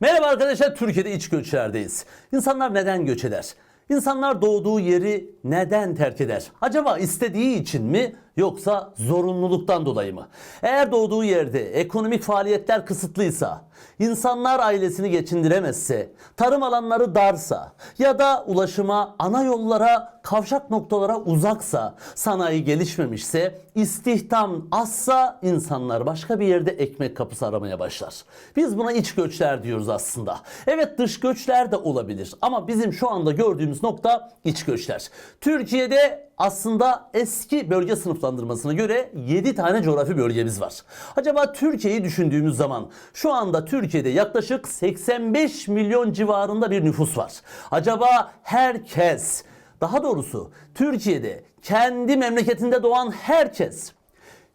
Merhaba arkadaşlar, Türkiye'de iç göçlerdeyiz. İnsanlar neden göç eder? İnsanlar doğduğu yeri neden terk eder? Acaba istediği için mi yoksa zorunluluktan dolayı mı? Eğer doğduğu yerde ekonomik faaliyetler kısıtlıysa, insanlar ailesini geçindiremezse, tarım alanları darsa ya da ulaşıma, ana yollara, kavşak noktalara uzaksa, sanayi gelişmemişse, istihdam azsa insanlar başka bir yerde ekmek kapısı aramaya başlar. Biz buna iç göçler diyoruz aslında. Evet dış göçler de olabilir ama bizim şu anda gördüğümüz nokta iç göçler. Türkiye'de aslında eski bölge sınıflandırmasına göre 7 tane coğrafi bölgemiz var. Acaba Türkiye'yi düşündüğümüz zaman şu anda Türkiye'de yaklaşık 85 milyon civarında bir nüfus var. Acaba herkes daha doğrusu Türkiye'de kendi memleketinde doğan herkes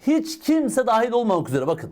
hiç kimse dahil olmamak üzere bakın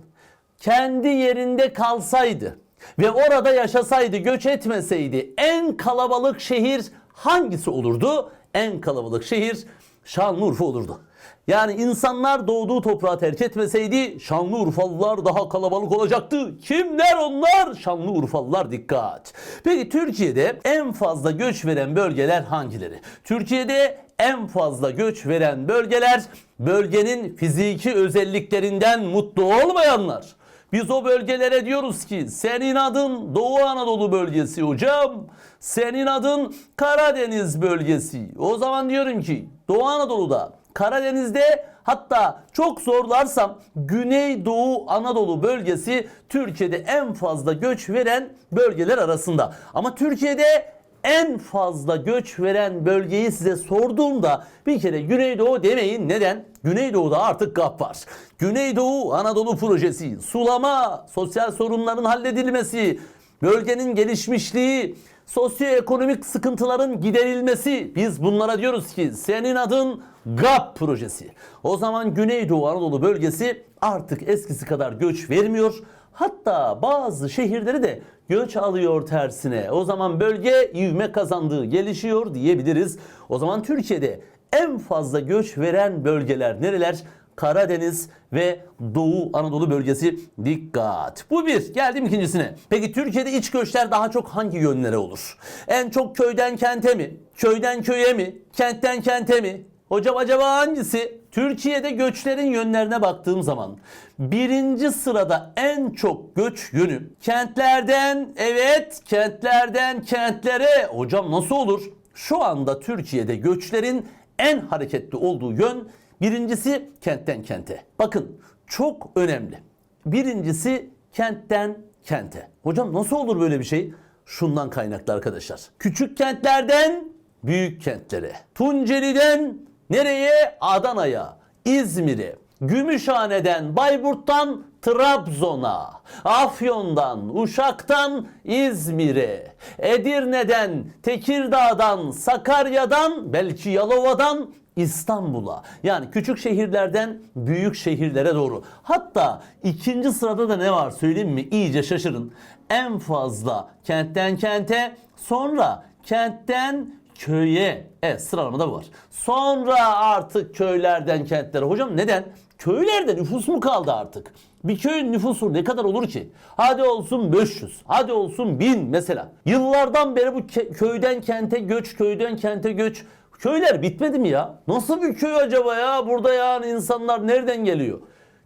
kendi yerinde kalsaydı ve orada yaşasaydı, göç etmeseydi en kalabalık şehir hangisi olurdu? En kalabalık şehir Şanlıurfa olurdu. Yani insanlar doğduğu toprağı terk etmeseydi Şanlıurfalılar daha kalabalık olacaktı. Kimler onlar? Şanlıurfalılar dikkat. Peki Türkiye'de en fazla göç veren bölgeler hangileri? Türkiye'de en fazla göç veren bölgeler bölgenin fiziki özelliklerinden mutlu olmayanlar. Biz o bölgelere diyoruz ki senin adın Doğu Anadolu bölgesi hocam. Senin adın Karadeniz bölgesi. O zaman diyorum ki Doğu Anadolu'da, Karadeniz'de hatta çok zorlarsam Güneydoğu Anadolu bölgesi Türkiye'de en fazla göç veren bölgeler arasında. Ama Türkiye'de en fazla göç veren bölgeyi size sorduğumda bir kere Güneydoğu demeyin. Neden? Güneydoğu'da artık GAP var. Güneydoğu Anadolu Projesi, sulama, sosyal sorunların halledilmesi, bölgenin gelişmişliği, sosyoekonomik sıkıntıların giderilmesi. Biz bunlara diyoruz ki senin adın GAP projesi. O zaman Güneydoğu Anadolu bölgesi artık eskisi kadar göç vermiyor. Hatta bazı şehirleri de göç alıyor tersine. O zaman bölge ivme kazandığı, gelişiyor diyebiliriz. O zaman Türkiye'de en fazla göç veren bölgeler nereler? Karadeniz ve Doğu Anadolu bölgesi dikkat. Bu bir. Geldim ikincisine. Peki Türkiye'de iç göçler daha çok hangi yönlere olur? En çok köyden kente mi? Köyden köye mi? Kentten kente mi? Hocam acaba hangisi? Türkiye'de göçlerin yönlerine baktığım zaman birinci sırada en çok göç yönü kentlerden evet kentlerden kentlere hocam nasıl olur? Şu anda Türkiye'de göçlerin en hareketli olduğu yön birincisi kentten kente. Bakın çok önemli. Birincisi kentten kente. Hocam nasıl olur böyle bir şey? Şundan kaynaklı arkadaşlar. Küçük kentlerden büyük kentlere. Tunceli'den nereye? Adana'ya, İzmir'e, Gümüşhane'den, Bayburt'tan Trabzon'a, Afyon'dan, Uşak'tan İzmir'e, Edirne'den, Tekirdağ'dan, Sakarya'dan, belki Yalova'dan İstanbul'a. Yani küçük şehirlerden büyük şehirlere doğru. Hatta ikinci sırada da ne var söyleyeyim mi? İyice şaşırın. En fazla kentten kente, sonra kentten köye. Evet sıralamada var. Sonra artık köylerden kentlere. Hocam neden? Köylerde nüfus mu kaldı artık? Bir köyün nüfusu ne kadar olur ki? Hadi olsun 500, hadi olsun 1000 mesela. Yıllardan beri bu köyden kente göç, köyden kente göç. Köyler bitmedi mi ya? Nasıl bir köy acaba ya? Burada yani insanlar nereden geliyor?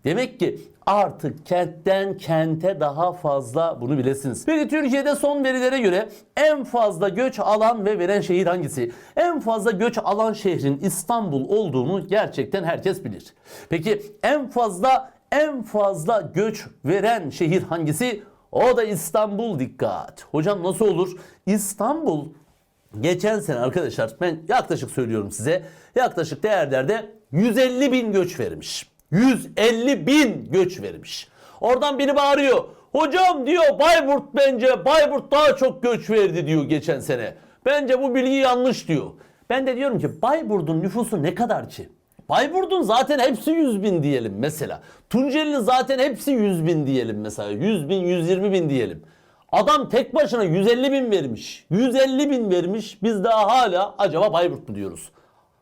Demek ki artık kentten kente daha fazla bunu bilesiniz. Peki Türkiye'de son verilere göre en fazla göç alan ve veren şehir hangisi? En fazla göç alan şehrin İstanbul olduğunu gerçekten herkes bilir. Peki en fazla en fazla göç veren şehir hangisi? O da İstanbul dikkat. Hocam nasıl olur? İstanbul Geçen sene arkadaşlar ben yaklaşık söylüyorum size yaklaşık değerlerde 150 bin göç vermiş. 150 bin göç vermiş. Oradan biri bağırıyor. Hocam diyor Bayburt bence Bayburt daha çok göç verdi diyor geçen sene. Bence bu bilgi yanlış diyor. Ben de diyorum ki Bayburt'un nüfusu ne kadar ki? Bayburt'un zaten hepsi 100 bin diyelim mesela. Tunceli'nin zaten hepsi 100 bin diyelim mesela. 100 bin 120 bin diyelim. Adam tek başına 150 bin vermiş. 150 bin vermiş. Biz daha hala acaba Bayburt mu diyoruz?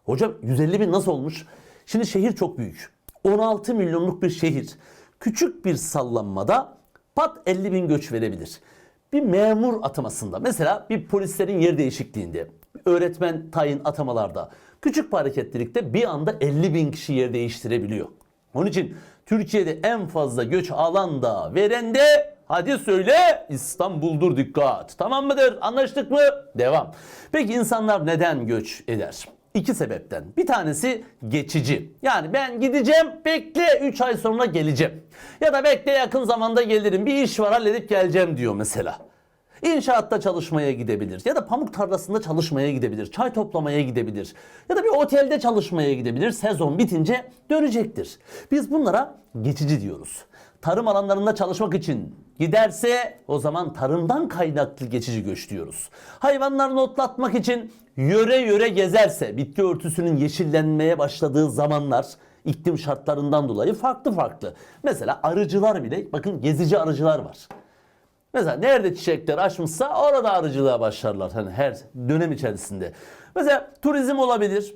Hocam 150 bin nasıl olmuş? Şimdi şehir çok büyük. 16 milyonluk bir şehir. Küçük bir sallanmada pat 50 bin göç verebilir. bir memur atamasında mesela bir polislerin yer değişikliğinde, öğretmen tayin atamalarda küçük bir hareketlilikte bir anda 50 bin kişi yer değiştirebiliyor. Onun için Türkiye'de en fazla göç alan da veren de hadi söyle İstanbul'dur dikkat. Tamam mıdır? Anlaştık mı? Devam. Peki insanlar neden göç eder? İki sebepten. Bir tanesi geçici. Yani ben gideceğim bekle 3 ay sonra geleceğim. Ya da bekle yakın zamanda gelirim bir iş var halledip geleceğim diyor mesela. İnşaatta çalışmaya gidebilir ya da pamuk tarlasında çalışmaya gidebilir, çay toplamaya gidebilir ya da bir otelde çalışmaya gidebilir. Sezon bitince dönecektir. Biz bunlara geçici diyoruz. Tarım alanlarında çalışmak için giderse o zaman tarımdan kaynaklı geçici göç diyoruz. Hayvanlarını otlatmak için yöre yöre gezerse bitki örtüsünün yeşillenmeye başladığı zamanlar iklim şartlarından dolayı farklı farklı. Mesela arıcılar bile bakın gezici arıcılar var. Mesela nerede çiçekler açmışsa orada arıcılığa başlarlar hani her dönem içerisinde. Mesela turizm olabilir.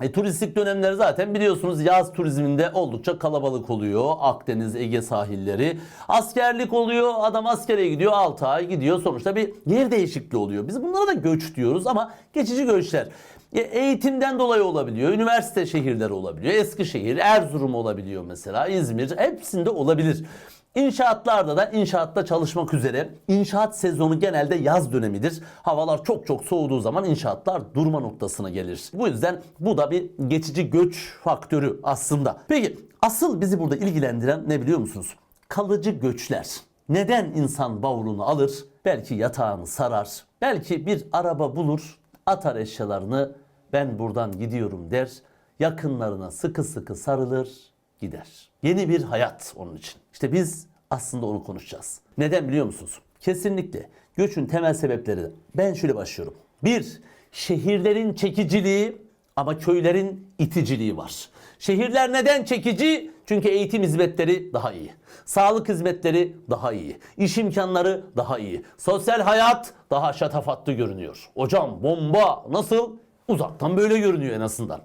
E, turistik dönemler zaten biliyorsunuz yaz turizminde oldukça kalabalık oluyor. Akdeniz, Ege sahilleri. Askerlik oluyor. Adam askere gidiyor 6 ay gidiyor. Sonuçta bir yer değişikliği oluyor. Biz bunlara da göç diyoruz ama geçici göçler. E, eğitimden dolayı olabiliyor. Üniversite şehirleri olabiliyor. Eskişehir, Erzurum olabiliyor mesela. İzmir hepsinde olabilir. İnşaatlarda da inşaatta çalışmak üzere inşaat sezonu genelde yaz dönemidir. Havalar çok çok soğuduğu zaman inşaatlar durma noktasına gelir. Bu yüzden bu da bir geçici göç faktörü aslında. Peki asıl bizi burada ilgilendiren ne biliyor musunuz? Kalıcı göçler. Neden insan bavulunu alır? Belki yatağını sarar. Belki bir araba bulur, atar eşyalarını. Ben buradan gidiyorum der. Yakınlarına sıkı sıkı sarılır, gider. Yeni bir hayat onun için. İşte biz aslında onu konuşacağız. Neden biliyor musunuz? Kesinlikle göçün temel sebepleri ben şöyle başlıyorum. Bir, şehirlerin çekiciliği ama köylerin iticiliği var. Şehirler neden çekici? Çünkü eğitim hizmetleri daha iyi. Sağlık hizmetleri daha iyi. İş imkanları daha iyi. Sosyal hayat daha şatafatlı görünüyor. Hocam bomba nasıl? Uzaktan böyle görünüyor en azından.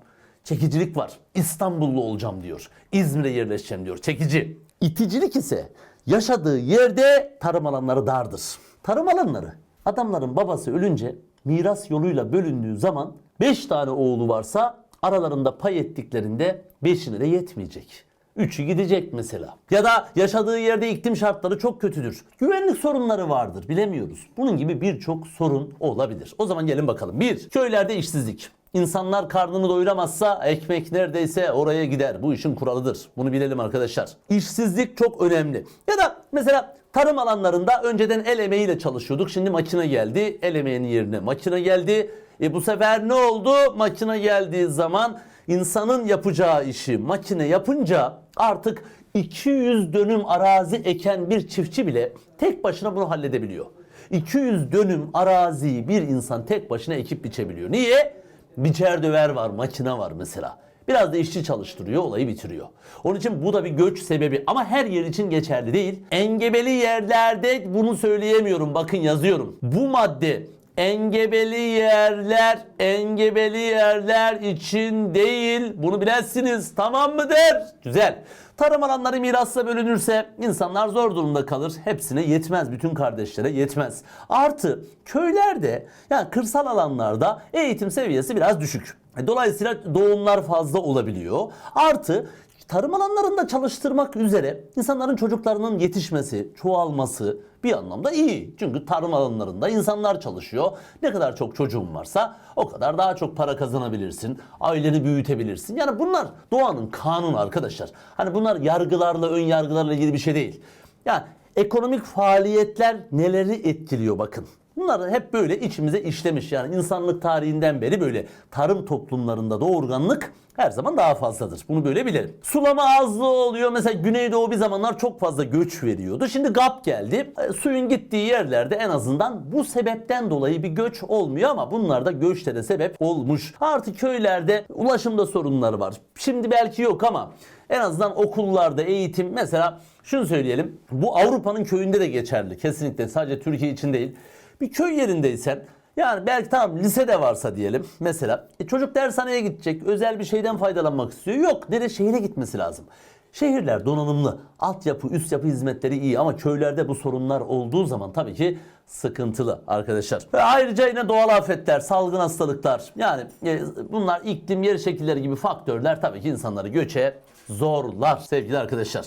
Çekicilik var. İstanbullu olacağım diyor. İzmir'e yerleşeceğim diyor. Çekici. İticilik ise yaşadığı yerde tarım alanları dardır. Tarım alanları adamların babası ölünce miras yoluyla bölündüğü zaman 5 tane oğlu varsa aralarında pay ettiklerinde 5'ine de yetmeyecek. Üçü gidecek mesela. Ya da yaşadığı yerde iklim şartları çok kötüdür. Güvenlik sorunları vardır bilemiyoruz. Bunun gibi birçok sorun olabilir. O zaman gelin bakalım. Bir, köylerde işsizlik. İnsanlar karnını doyuramazsa ekmek neredeyse oraya gider. Bu işin kuralıdır. Bunu bilelim arkadaşlar. İşsizlik çok önemli. Ya da mesela tarım alanlarında önceden el emeğiyle çalışıyorduk. Şimdi makine geldi. El emeğinin yerine makine geldi. E bu sefer ne oldu? Makine geldiği zaman insanın yapacağı işi makine yapınca artık 200 dönüm arazi eken bir çiftçi bile tek başına bunu halledebiliyor. 200 dönüm araziyi bir insan tek başına ekip biçebiliyor. Niye? Biçer döver var, makine var mesela. Biraz da işçi çalıştırıyor, olayı bitiriyor. Onun için bu da bir göç sebebi ama her yer için geçerli değil. Engebeli yerlerde bunu söyleyemiyorum. Bakın yazıyorum. Bu madde engebeli yerler, engebeli yerler için değil. Bunu bilesiniz. Tamam mıdır? Güzel. Tarım alanları mirasla bölünürse insanlar zor durumda kalır. Hepsine yetmez. Bütün kardeşlere yetmez. Artı köylerde yani kırsal alanlarda eğitim seviyesi biraz düşük. E, Dolayısıyla doğumlar fazla olabiliyor. Artı tarım alanlarında çalıştırmak üzere insanların çocuklarının yetişmesi, çoğalması bir anlamda iyi. Çünkü tarım alanlarında insanlar çalışıyor. Ne kadar çok çocuğun varsa o kadar daha çok para kazanabilirsin. Aileni büyütebilirsin. Yani bunlar doğanın kanunu arkadaşlar. Hani bunlar yargılarla, ön yargılarla ilgili bir şey değil. Yani ekonomik faaliyetler neleri etkiliyor bakın. Bunlar hep böyle içimize işlemiş yani insanlık tarihinden beri böyle tarım toplumlarında doğurganlık her zaman daha fazladır. Bunu böyle bilelim. Sulama azlığı oluyor. Mesela Güneydoğu bir zamanlar çok fazla göç veriyordu. Şimdi GAP geldi. E, suyun gittiği yerlerde en azından bu sebepten dolayı bir göç olmuyor ama bunlar da göçlere sebep olmuş. Artık köylerde ulaşımda sorunları var. Şimdi belki yok ama en azından okullarda eğitim mesela şunu söyleyelim. Bu Avrupa'nın köyünde de geçerli. Kesinlikle sadece Türkiye için değil. Bir köy yerindeysen yani belki tamam lisede varsa diyelim mesela e, çocuk dershaneye gidecek özel bir şeyden faydalanmak istiyor. Yok nereye şehire gitmesi lazım. Şehirler donanımlı, altyapı, üst yapı hizmetleri iyi ama köylerde bu sorunlar olduğu zaman tabii ki sıkıntılı arkadaşlar. Ve ayrıca yine doğal afetler, salgın hastalıklar yani e, bunlar iklim, yer şekilleri gibi faktörler tabii ki insanları göçe zorlar sevgili arkadaşlar.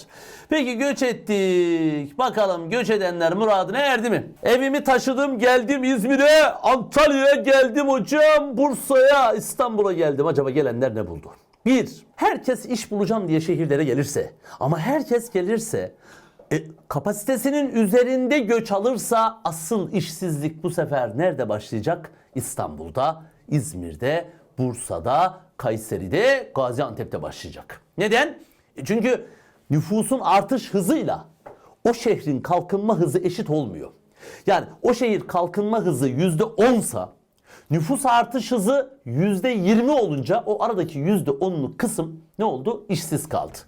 Peki göç ettik. Bakalım göç edenler muradına erdi mi? Evimi taşıdım geldim İzmir'e, Antalya'ya geldim hocam, Bursa'ya, İstanbul'a geldim. Acaba gelenler ne buldu? Bir, herkes iş bulacağım diye şehirlere gelirse ama herkes gelirse e, kapasitesinin üzerinde göç alırsa asıl işsizlik bu sefer nerede başlayacak? İstanbul'da, İzmir'de, Bursa'da, Kayseri'de, Gaziantep'te başlayacak. Neden? E, Çünkü nüfusun artış hızıyla o şehrin kalkınma hızı eşit olmuyor. Yani o şehir kalkınma hızı yüzde onsa nüfus artış hızı yüzde yirmi olunca o aradaki yüzde onluk kısım ne oldu? İşsiz kaldı.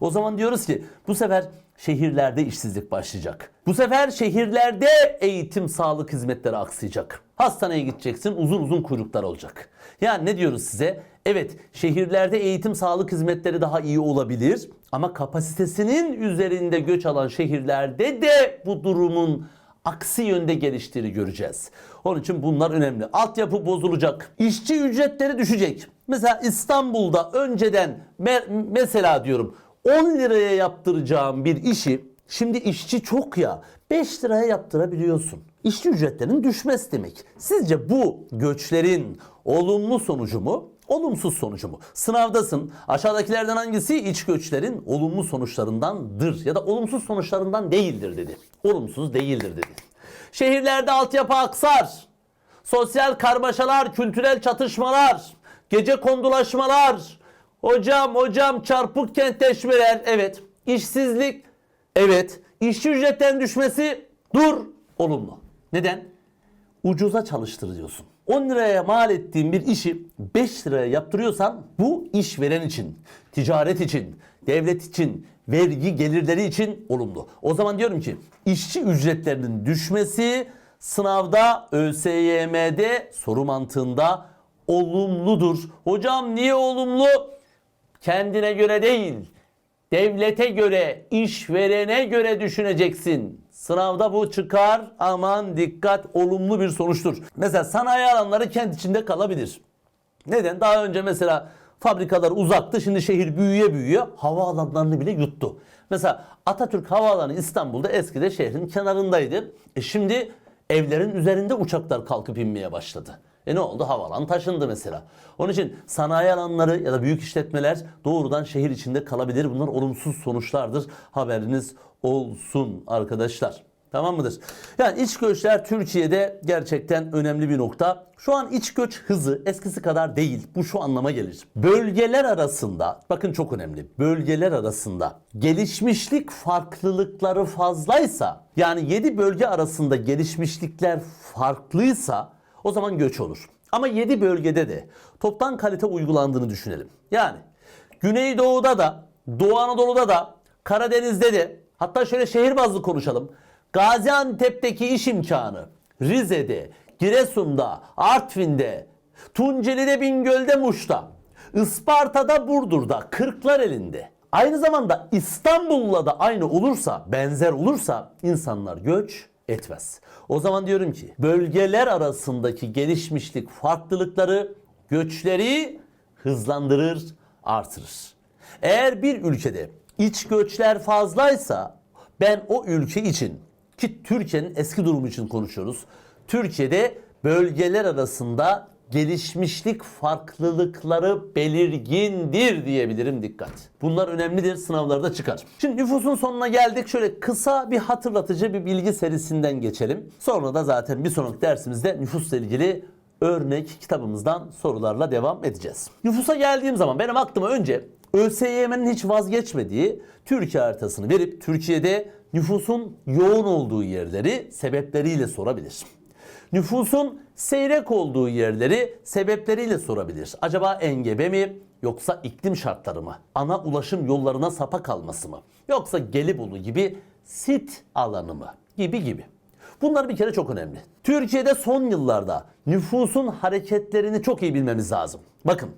O zaman diyoruz ki bu sefer şehirlerde işsizlik başlayacak. Bu sefer şehirlerde eğitim, sağlık hizmetleri aksayacak. Hastaneye gideceksin uzun uzun kuyruklar olacak. Yani ne diyoruz size? Evet şehirlerde eğitim, sağlık hizmetleri daha iyi olabilir. Ama kapasitesinin üzerinde göç alan şehirlerde de bu durumun aksi yönde geliştiğini göreceğiz. Onun için bunlar önemli. Altyapı bozulacak. İşçi ücretleri düşecek. Mesela İstanbul'da önceden me- mesela diyorum 10 liraya yaptıracağım bir işi şimdi işçi çok ya 5 liraya yaptırabiliyorsun. İşçi ücretlerinin düşmesi demek. Sizce bu göçlerin olumlu sonucu mu? Olumsuz sonucu mu? Sınavdasın. Aşağıdakilerden hangisi iç göçlerin olumlu sonuçlarındandır ya da olumsuz sonuçlarından değildir dedi. Olumsuz değildir dedi. Şehirlerde altyapı aksar. Sosyal karmaşalar, kültürel çatışmalar, gece kondulaşmalar, hocam hocam çarpık kentleşmeler, evet. İşsizlik, evet. İşçi ücretten düşmesi, dur, olumlu. Neden? ucuza çalıştırıyorsun. 10 liraya mal ettiğin bir işi 5 liraya yaptırıyorsan bu işveren için, ticaret için, devlet için, vergi gelirleri için olumlu. O zaman diyorum ki işçi ücretlerinin düşmesi sınavda ÖSYM'de soru mantığında olumludur. Hocam niye olumlu? Kendine göre değil. Devlete göre, işverene göre düşüneceksin. Sınavda bu çıkar. Aman dikkat olumlu bir sonuçtur. Mesela sanayi alanları kent içinde kalabilir. Neden? Daha önce mesela fabrikalar uzaktı. Şimdi şehir büyüye büyüye havaalanlarını bile yuttu. Mesela Atatürk Havaalanı İstanbul'da eskide şehrin kenarındaydı. E şimdi evlerin üzerinde uçaklar kalkıp inmeye başladı. E ne oldu? Havaalanı taşındı mesela. Onun için sanayi alanları ya da büyük işletmeler doğrudan şehir içinde kalabilir. Bunlar olumsuz sonuçlardır. Haberiniz olsun arkadaşlar. Tamam mıdır? Yani iç göçler Türkiye'de gerçekten önemli bir nokta. Şu an iç göç hızı eskisi kadar değil. Bu şu anlama gelir. Bölgeler arasında, bakın çok önemli. Bölgeler arasında gelişmişlik farklılıkları fazlaysa, yani 7 bölge arasında gelişmişlikler farklıysa o zaman göç olur. Ama 7 bölgede de toptan kalite uygulandığını düşünelim. Yani Güneydoğu'da da, Doğu Anadolu'da da, Karadeniz'de de hatta şöyle şehir bazlı konuşalım. Gaziantep'teki iş imkanı, Rize'de, Giresun'da, Artvin'de, Tunceli'de, Bingöl'de, Muş'ta, Isparta'da, Burdur'da, Kırklareli'nde. Aynı zamanda İstanbul'la da aynı olursa, benzer olursa insanlar göç etmez. O zaman diyorum ki bölgeler arasındaki gelişmişlik farklılıkları göçleri hızlandırır, artırır. Eğer bir ülkede iç göçler fazlaysa ben o ülke için ki Türkiye'nin eski durumu için konuşuyoruz. Türkiye'de bölgeler arasında gelişmişlik farklılıkları belirgindir diyebilirim dikkat. Bunlar önemlidir sınavlarda çıkar. Şimdi nüfusun sonuna geldik. Şöyle kısa bir hatırlatıcı bir bilgi serisinden geçelim. Sonra da zaten bir sonraki dersimizde nüfusla ilgili örnek kitabımızdan sorularla devam edeceğiz. Nüfusa geldiğim zaman benim aklıma önce ÖSYM'nin hiç vazgeçmediği Türkiye haritasını verip Türkiye'de nüfusun yoğun olduğu yerleri sebepleriyle sorabilir. Nüfusun seyrek olduğu yerleri sebepleriyle sorabilir. Acaba engebe mi yoksa iklim şartları mı? Ana ulaşım yollarına sapa kalması mı? Yoksa Gelibolu gibi sit alanı mı? Gibi gibi. Bunlar bir kere çok önemli. Türkiye'de son yıllarda nüfusun hareketlerini çok iyi bilmemiz lazım. Bakın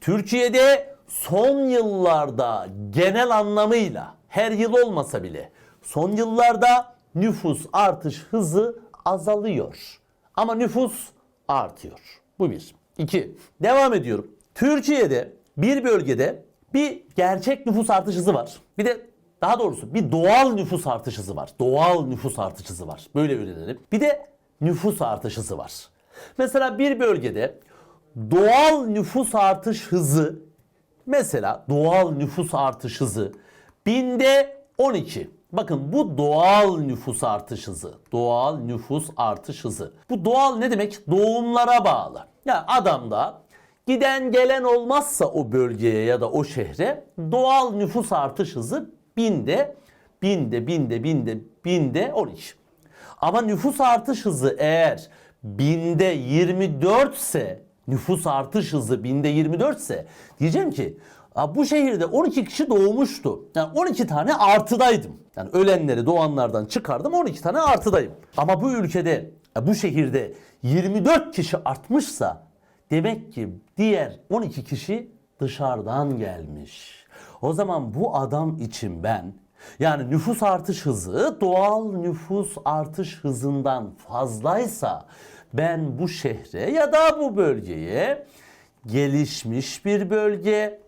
Türkiye'de son yıllarda genel anlamıyla her yıl olmasa bile son yıllarda nüfus artış hızı azalıyor. Ama nüfus artıyor. Bu bir. İki. Devam ediyorum. Türkiye'de bir bölgede bir gerçek nüfus artış hızı var. Bir de daha doğrusu bir doğal nüfus artış hızı var. Doğal nüfus artış hızı var. Böyle öğrenelim. Bir de nüfus artış hızı var. Mesela bir bölgede doğal nüfus artış hızı mesela doğal nüfus artış hızı binde 12. Bakın bu doğal nüfus artış hızı. Doğal nüfus artış hızı. Bu doğal ne demek? Doğumlara bağlı. Yani adamda giden gelen olmazsa o bölgeye ya da o şehre doğal nüfus artış hızı binde binde binde binde binde 12. Ama nüfus artış hızı eğer binde 24 ise nüfus artış hızı binde 24 ise diyeceğim ki "Aa, bu şehirde 12 kişi doğmuştu. Yani 12 tane artıdaydım. Yani ölenleri doğanlardan çıkardım 12 tane artıdayım. Ama bu ülkede e, bu şehirde 24 kişi artmışsa demek ki diğer 12 kişi dışarıdan gelmiş. O zaman bu adam için ben yani nüfus artış hızı doğal nüfus artış hızından fazlaysa ben bu şehre ya da bu bölgeye gelişmiş bir bölge,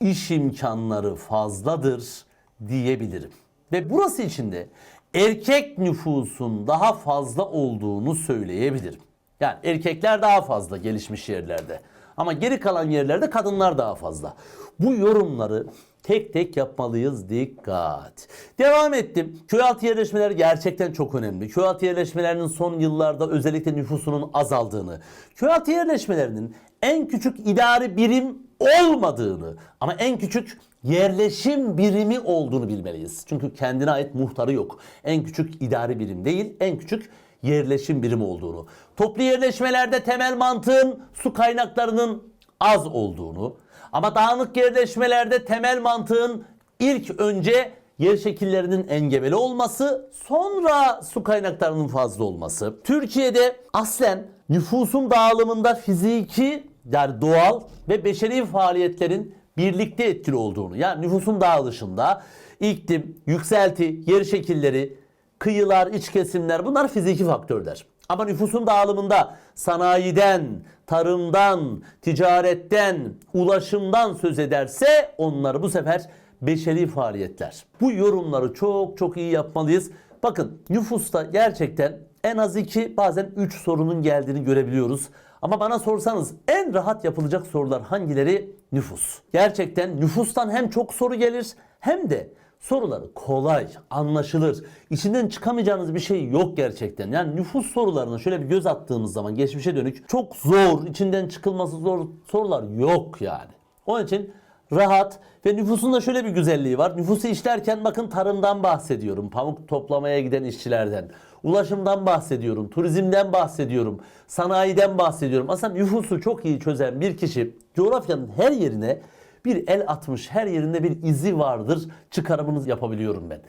iş imkanları fazladır diyebilirim. Ve burası için de erkek nüfusun daha fazla olduğunu söyleyebilirim. Yani erkekler daha fazla gelişmiş yerlerde. Ama geri kalan yerlerde kadınlar daha fazla. Bu yorumları tek tek yapmalıyız. Dikkat. Devam ettim. Köy altı yerleşmeleri gerçekten çok önemli. Köy altı yerleşmelerinin son yıllarda özellikle nüfusunun azaldığını, köy altı yerleşmelerinin en küçük idari birim olmadığını ama en küçük yerleşim birimi olduğunu bilmeliyiz. Çünkü kendine ait muhtarı yok. En küçük idari birim değil, en küçük yerleşim birimi olduğunu. Toplu yerleşmelerde temel mantığın su kaynaklarının az olduğunu ama dağınık yerleşmelerde temel mantığın ilk önce yer şekillerinin engebeli olması, sonra su kaynaklarının fazla olması. Türkiye'de aslen nüfusun dağılımında fiziki yani doğal ve beşeri faaliyetlerin birlikte etkili olduğunu yani nüfusun dağılışında iklim, yükselti, yer şekilleri, kıyılar, iç kesimler bunlar fiziki faktörler. Ama nüfusun dağılımında sanayiden, tarımdan, ticaretten, ulaşımdan söz ederse onlar bu sefer beşeri faaliyetler. Bu yorumları çok çok iyi yapmalıyız. Bakın nüfusta gerçekten en az iki bazen üç sorunun geldiğini görebiliyoruz. Ama bana sorsanız en rahat yapılacak sorular hangileri? Nüfus. Gerçekten nüfustan hem çok soru gelir hem de soruları kolay, anlaşılır. İçinden çıkamayacağınız bir şey yok gerçekten. Yani nüfus sorularına şöyle bir göz attığımız zaman geçmişe dönük çok zor, içinden çıkılması zor sorular yok yani. Onun için rahat ve nüfusun da şöyle bir güzelliği var. Nüfusu işlerken bakın tarımdan bahsediyorum. Pamuk toplamaya giden işçilerden. Ulaşımdan bahsediyorum. Turizmden bahsediyorum. Sanayiden bahsediyorum. Aslında nüfusu çok iyi çözen bir kişi coğrafyanın her yerine bir el atmış. Her yerinde bir izi vardır. Çıkarımını yapabiliyorum ben.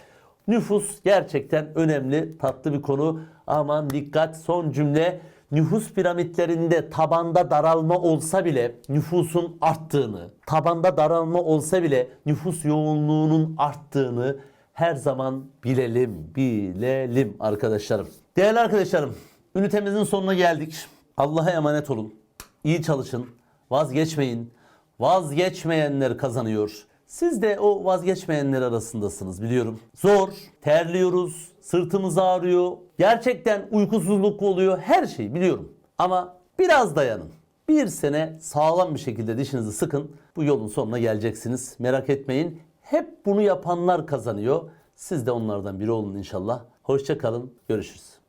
Nüfus gerçekten önemli, tatlı bir konu. Aman dikkat son cümle. Nüfus piramitlerinde tabanda daralma olsa bile nüfusun arttığını, tabanda daralma olsa bile nüfus yoğunluğunun arttığını her zaman bilelim, bilelim arkadaşlarım. Değerli arkadaşlarım, ünitemizin sonuna geldik. Allah'a emanet olun. İyi çalışın, vazgeçmeyin. Vazgeçmeyenler kazanıyor. Siz de o vazgeçmeyenler arasındasınız biliyorum. Zor, terliyoruz, sırtımız ağrıyor. Gerçekten uykusuzluk oluyor, her şey biliyorum. Ama biraz dayanın. Bir sene sağlam bir şekilde dişinizi sıkın. Bu yolun sonuna geleceksiniz. Merak etmeyin. Hep bunu yapanlar kazanıyor. Siz de onlardan biri olun inşallah. Hoşça kalın. Görüşürüz.